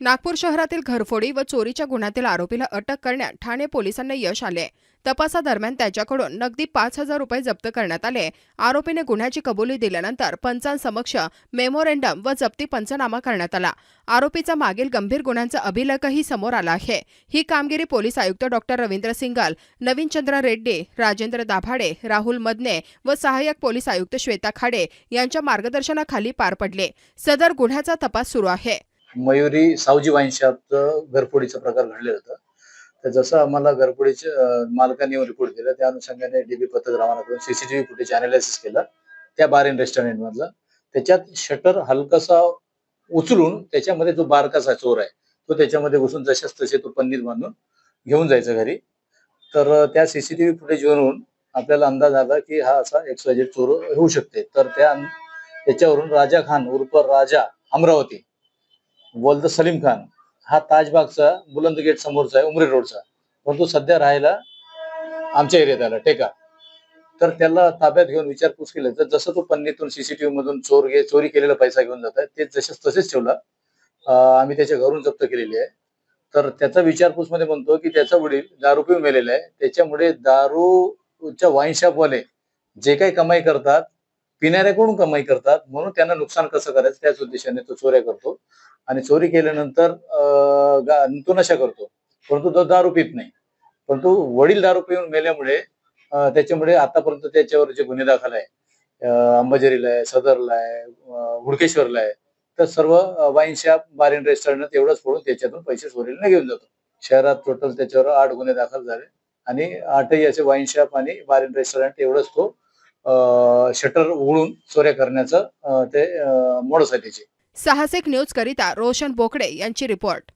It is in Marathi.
नागपूर शहरातील घरफोडी व चोरीच्या गुन्ह्यातील आरोपीला अटक करण्यात ठाणे पोलिसांना यश आले. तपासादरम्यान त्याच्याकडून नगदी पाच हजार रुपये जप्त करण्यात आले. आरोपीने गुन्ह्याची कबुली दिल्यानंतर पंचांसमक्ष मेमोरेंडम व जप्ती पंचनामा करण्यात आला. आरोपीचा मागील गंभीर गुन्ह्यांचा अभिलेखही समोर आला आहे. ही कामगिरी पोलीस आयुक्त डॉक्टर रवींद्र सिंगल नवीनचंद्र रेड्डी राजेंद्र दाभाडे राहुल मदने व सहाय्यक पोलीस आयुक्त श्वेता खाडे यांच्या मार्गदर्शनाखाली पार पडले. सदर गुन्ह्याचा तपास सुरू आहे. मयुरी सावजी वाईन शॉपचं घरफोडीचा प्रकार घडलेला होता. तर जसं आम्हाला घरफोडीचे मालकांनी रिपोर्ट केला त्या अनुषंगाने डीबी पथक रवाना करून सीसीटीव्ही फुटेज अनालिसिस केलं त्या बार इन रेस्टॉरंट मधला त्याच्यात शटर हलकासा उचलून त्याच्यामध्ये जो बारकासा चोर आहे तो त्याच्यामध्ये घुसून जशाच तसे तो पन्नीत बांधून घेऊन जायचा घरी. तर त्या सीसीटीव्ही फुटेजवरून आपल्याला अंदाज आला की हा असा एक्सवायझेड चोर होऊ शकते. तर त्या त्याच्यावरून राजा खान उर्फ राजा अमरावती बोलतो सलीम खान. हा ताजबागचा बुलंद गेट समोरचा आहे उमरी रोडचा. परंतु सध्या राहायला आमच्या एरियात आला टेका. तर त्याला ताब्यात घेऊन विचारपूस केली. तर जसं तो पन्नीतून सीसीटीव्ही मधून चोर घे चोरी केलेला पैसा घेऊन जात आहे ते जसेच तसेच ठेवला. आम्ही त्याच्या घरून जप्त केलेली आहे. तर त्याचा विचारपूसमध्ये म्हणतो की त्याचा वडील दारू पिऊन मेलेला आहे. त्याच्यामुळे दारूच्या वाईन शॉपवाले जे काही कमाई करतात पिणाऱ्याकडून कमाई करतात? म्हणून त्यांना नुकसान कसं करायचं? त्याच उद्देशाने तो चोऱ्या करतो. आणि चोरी केल्यानंतर तो नशा करतो. परंतु तो दारू पित नाही. परंतु वडील दारू पिऊन मेल्यामुळे त्याच्यामुळे आतापर्यंत त्याच्यावर जे गुन्हे दाखल आहे अंबाझरीला आहे सदरला आहे हुडकेश्वरला आहे तर सर्व wine shop bar and restaurant एवढंच फोडून त्याच्यातून पैसे चोरीला घेऊन जातो शहरात टोटल त्याच्यावर आठ गुन्हे दाखल झाले. आणि आठही असे वाईन शॉप आणि बार अँड रेस्टॉरंट एवढंच तो शटर उघडून चोऱ्या करण्याचं ते मोडस आहे त्याचे साहसिक न्यूज करिता रोशन बोकडे यांची रिपोर्ट.